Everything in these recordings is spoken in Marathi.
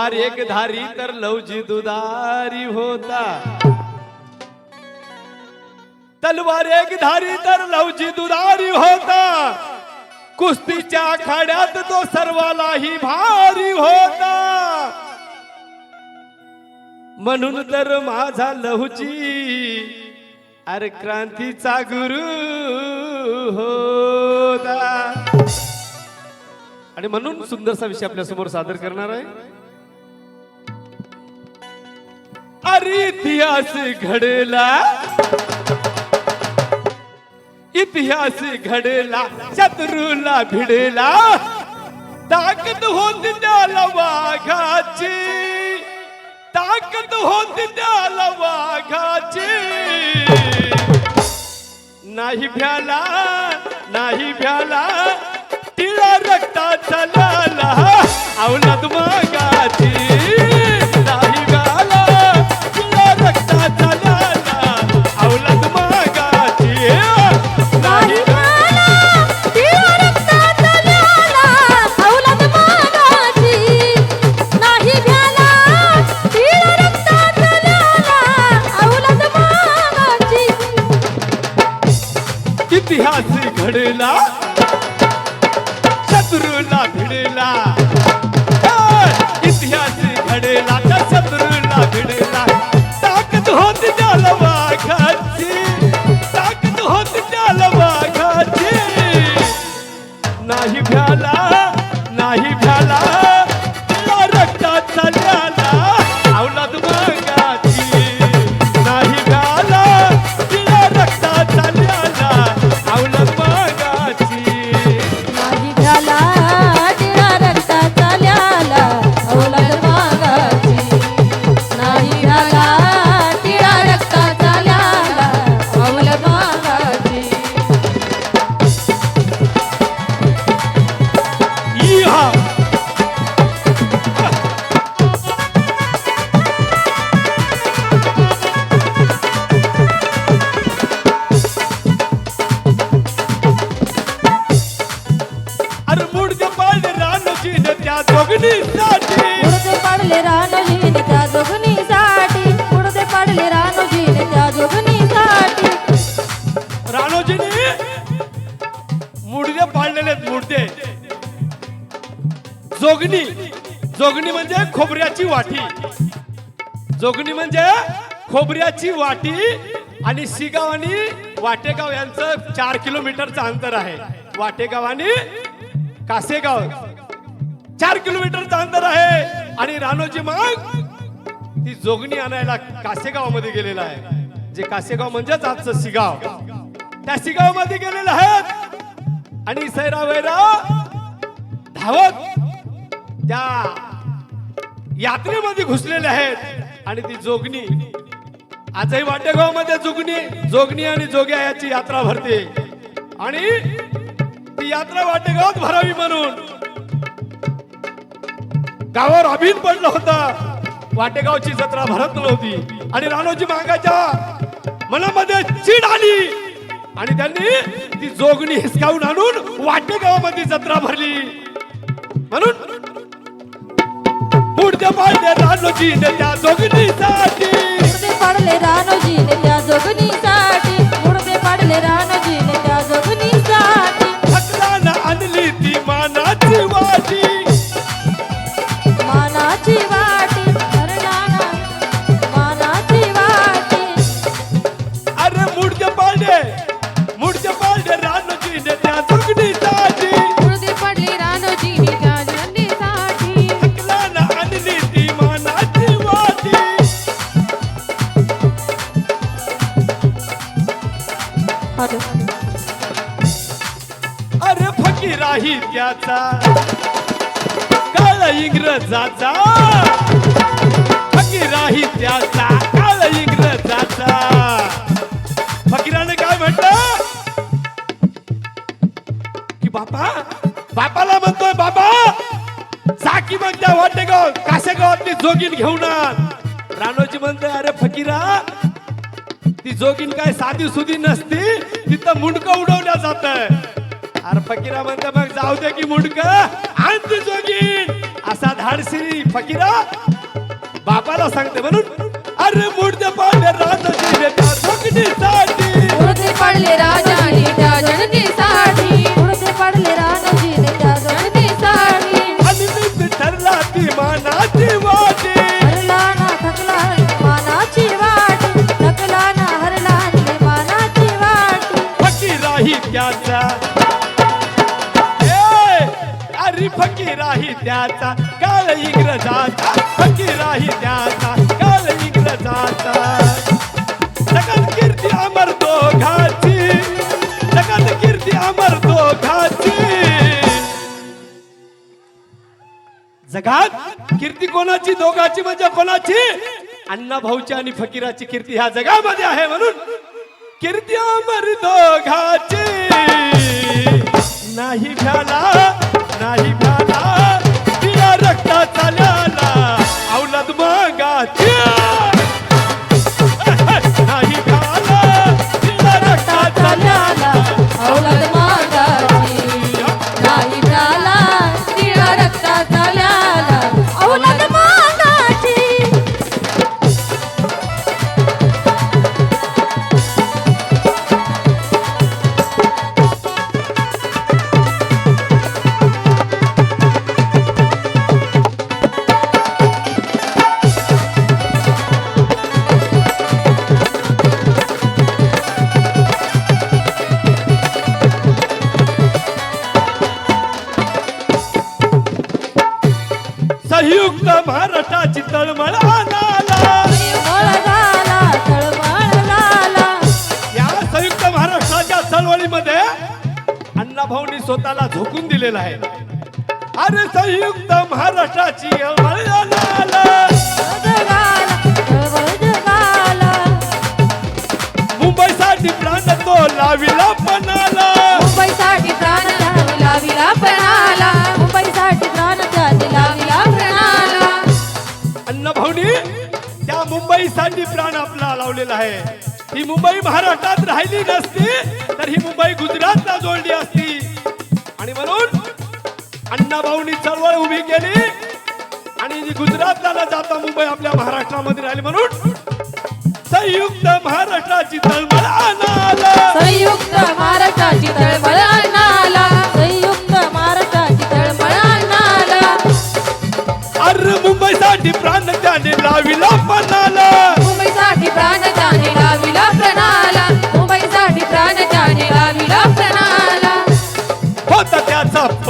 कुमार एक धारी तर लवजी दुधारी होता. तलवार एक धारी तर लवजी दुधारी होता. कुस्तीच्या आखाड्यात तो सर्वालाही भारी होता. म्हणून तर माझा लहुची अरे क्रांतीचा गुरु होता. आणि म्हणून सुंदरसा विषय आपल्यासमोर सादर करणार आहे. अरे इतिहास घडला। इतिहास घडला शत्रूला भिडला। ताकद होती त्याला वाघाची ताकद होती त्याला वाघाची नाही भ्याला नाही भ्याला तिला रक्ताचा लाला अवलाद मागाची। नाही भ्याला अरे मुडके पाळले रानजीने त्या दोघींसाठी उडते पडले रानोजीने त्या दोघनीसाठी उडते पडले रानोजीने त्या दोघनीसाठी राणोजीने मुडके पाळलेले आहेत मुडके जोगणी. जोगणी म्हणजे खोबऱ्याची वाटी. जोगणी म्हणजे खोबऱ्याची वाटी आणि शिगाव आणि वाटेगाव यांचं चार किलोमीटरचं अंतर आहे. वाटेगाव आणि कासेगाव. चार किलोमीटरचं अंतर आहे. आणि रानोजी मग ती जोगणी आणायला कासेगावमध्ये गेलेला आहे. जे कासेगाव म्हणजेच आजचं सिगाव. त्या सिगावमध्ये गेलेले आहेत. आणि सैरा वैरा धावत त्या यात्रेमध्ये घुसलेले आहेत. आणि ती जोगणी आजही वाटेगावमध्ये जोगणी जोगणी आणि जोग्या याची यात्रा भरते. आणि ती यात्रा वाटेगावात भरावी म्हणून. गावावर अभिन पडला होता. वाटेगावची जत्रा भरत नव्हती. आणि राणोजी मागाच्या मनामध्ये चीड आली. आणि त्यांनी ती जोगणी हिसकावून आणून वाटेगावामध्ये जत्रा भरली. म्हणून पुढच्या पाहिजे राणोजी त्या जोगणीसाठी अरे. फकीराही त्याचा. काळ इंग्रजाचा. फकीराही त्याचा. काळ इंग्रजाचा. फकीराने काय म्हटलं? कि बापा बापाला म्हणतोय बाबा साकी की मग त्या वाटेगाव काशेगावातली जोगीन घेऊन रानोजी राणोजी म्हणतोय अरे फकीरा ती जोगीन काय साधी सुधी नसती तिथं मुंडक उडवल्या जात अरे फकीरा म्हणते मग जाऊ दे की मुंडक आण ती जोगीन. असा धाडसी फकीरा बापाला सांगते म्हणून अरे मूर्त पाडले राजा पडले राजा जगात? कीर्ती कोणाची? दोघाची म्हणजे कोणाची? अण्णा भाऊची आणि फकीराची कीर्ती ह्या जगामध्ये आहे म्हणून. कीर्ती अमर दोघाची. नाही झाला संयुक्त महाराष्ट्राची तळमळ या संयुक्त महाराष्ट्राच्या चळवळीमध्ये अण्णाभाऊंनी स्वतःला झोकून दिलेला आहे. अरे संयुक्त महाराष्ट्राची मुंबईसाठी प्राण तो लाविला पणाला. मुंबईसाठी प्राण आपला लावलेला आहे. ही मुंबई महाराष्ट्रात राहिली नसती तर ही मुंबई गुजरातला जोडली असती. आणि म्हणून अण्णाभाऊनी चळवळ उभी केली आणि गुजरातला न जाता मुंबई आपल्या महाराष्ट्रामध्ये राहिली म्हणून संयुक्त महाराष्ट्राची तळमळ संयुक्त महाराष्ट्राची तळमळ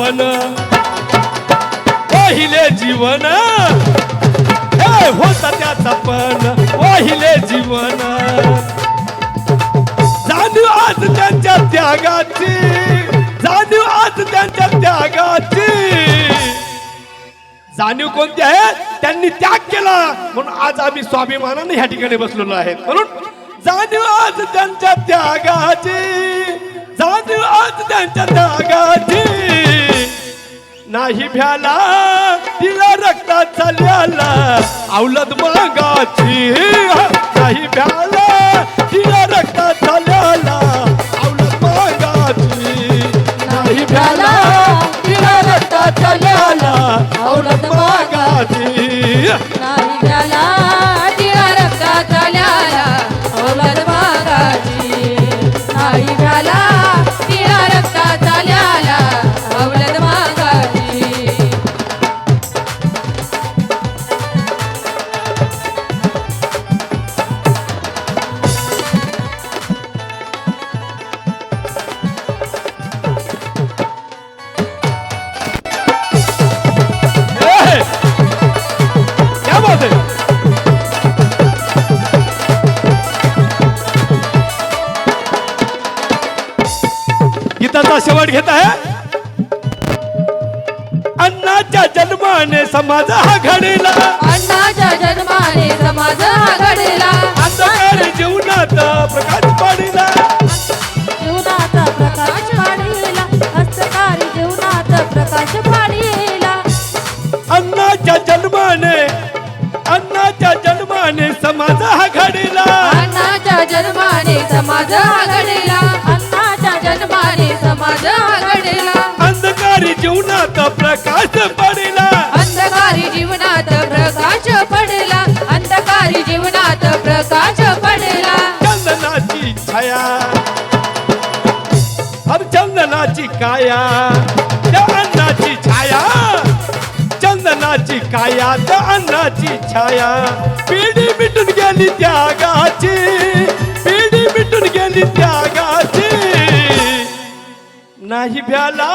आपण. पण जीवन. हे होता त्याचा पण. वाहिले जीवन. जाणीव आज त्यांच्या त्यागाची. जाणीव आज त्यांच्या त्यागाची. जाणीव कोणती आहे? त्यांनी त्याग केला. म्हणून आज आम्ही स्वाभिमानाने ह्या ठिकाणी बसलेलो आहेत. म्हणून जाणीव आज त्यांच्या त्यागाची. जाणीव आज त्यांच्या जागाची नाही भ्याला तिला रक्तात चाल्याला औलद मागाची. नाही भ्याला तिला रक्तात चाल्याला औलद मागाची. नाही भ्याला तिला रक्तात चाल्याला औलद मागाची. नाही गीताचा शेवट घेत आहे? अण्णाच्या जन्माने समाज हा घडला. अण्णाच्या जन्माने समाज हा घडला. अंधकार जीवनात प्रकाश पाडला. जीवनाचा प्रकाश पाडीला. हस्तकारी जीवनात प्रकाश पाडीला. अण्णाच्या जन्माने अण्णाच्या जन्माने समाज हा घडला. अण्णाच्या जन्माने समाज हा घडला. प्रकाश पडला? अंधकारी जीवनात प्रकाश पडला. अंधकारी जीवनात प्रकाश पडला. चंदनाची छाया. अब चंदनाची काया. त्या अन्नाची छाया. चंदनाची काया त्या अन्नाची छाया. पिढी मिटून गेली त्यागाची. पिढी मिटून गेली त्यागाची. नाही भ्याला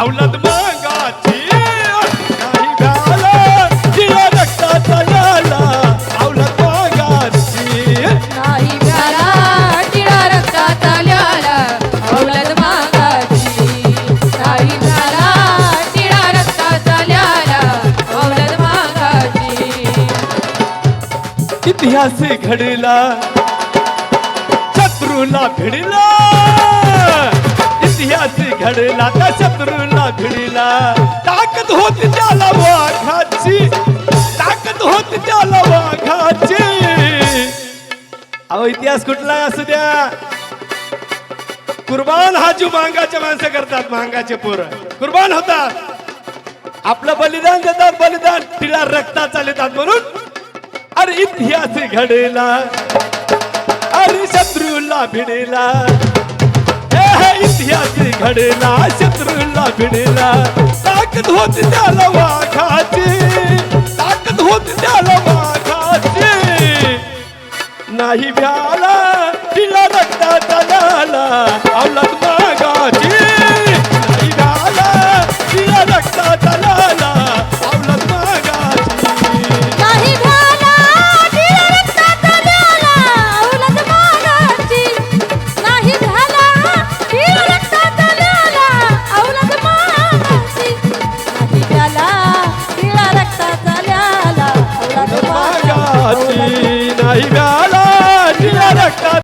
अवलद मागाची नाही भ्याला तिला रक्ताचा ल्याला अवलद मागाची. नाही भ्याला टिळा रक्तात आल्याला औलद मागाची. नाही भ्याला टिळा रक्तात आल्याला औलद मागाची. इतिहास घडला शत्रूला भिडला. इतिहास घडला त्या शत्रूला भिडला ताकद होती त्याला वाघाची. ताकद होती त्याला वाघाची. अहो इतिहास कुठला असू द्या. कुर्बान हा जो मांगाचे माणसं करतात मांगाचे पोर. कुर्बान होतात. आपलं बलिदान देतात बलिदान तिला रक्ता चालतात म्हणून. अरे इतिहास घडेला. अरे शत्रूला भिडेला. इतिहासी घडला शत्रूला भिडला. ताकद होती त्याला वाघाची. ताकद होती त्याला वाघाची. नाही भ्याला तिला रक्ताचा झाला. अवलत